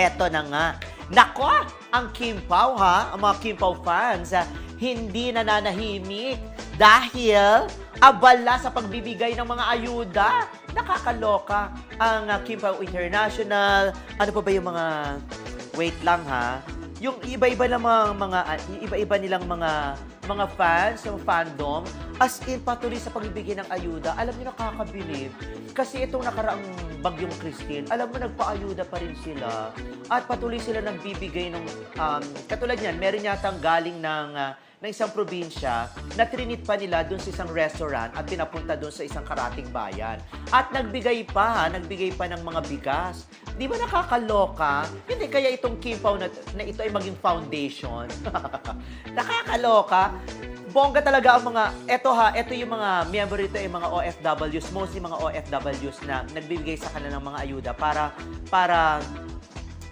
Eto na nga. Nako, ang Kim Pao ha, ang mga Kim Pao fans, ah, hindi nananahimik dahil abala sa pagbibigay ng mga ayuda. Nakakaloka ang ah, Kim Pao International. Ano pa ba yung mga... Wait lang ha. Yung iba-iba ng mga, mga ah, iba-iba nilang mga mga fans, yung fandom, as in patuloy sa pagbibigay ng ayuda. Alam niyo, nakakabilib. Kasi itong nakaraang bagyong Christine, alam mo, nagpaayuda pa rin sila. At patuloy sila nagbibigay ng, um, katulad niyan, meron yatang galing ng, ah, ng isang probinsya na trinit pa nila dun sa isang restaurant at pinapunta dun sa isang karating bayan. At nagbigay pa, nagbigay pa ng mga bigas. Di ba nakakaloka? Hindi kaya itong Kimpaw na, na ito ay maging foundation. nakakaloka. Bongga talaga ang mga, eto ha, eto yung mga member ito ay mga OFWs, mostly mga OFWs na nagbibigay sa kanila ng mga ayuda para, para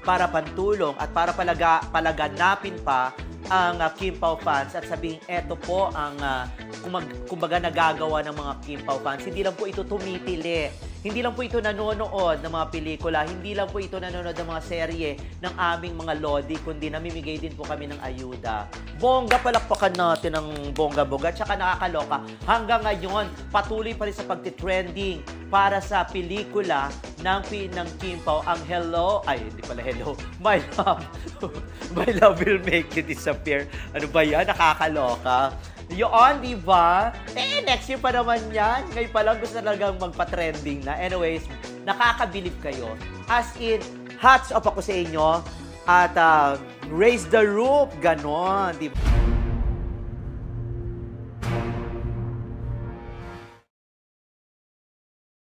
para pantulong at para palaga, palaganapin pa ang uh, Kim Pao fans at sabihin, eto po ang uh, kumag, kumbaga nagagawa ng mga Kim Pao fans. Hindi lang po ito tumitili. Hindi lang po ito nanonood ng mga pelikula. Hindi lang po ito nanonood ng mga serye ng aming mga lodi, kundi namimigay din po kami ng ayuda. Bongga palakpakan natin ng bongga-bongga. Tsaka nakakaloka. Hanggang ngayon, patuloy pa rin sa pagtitrending para sa pelikula ng, ng Kim Pao, ang Hello, ay, hindi pala Hello, My Love, My Love Will Make You Disappear. Ano ba yan? Nakakaloka. Yun, di ba? Eh, next year pa naman yan. Ngayon pa lang gusto talagang magpa-trending na. Anyways, nakakabilib kayo. As in, hats off ako sa inyo. At uh, raise the roof, ganon. Di ba?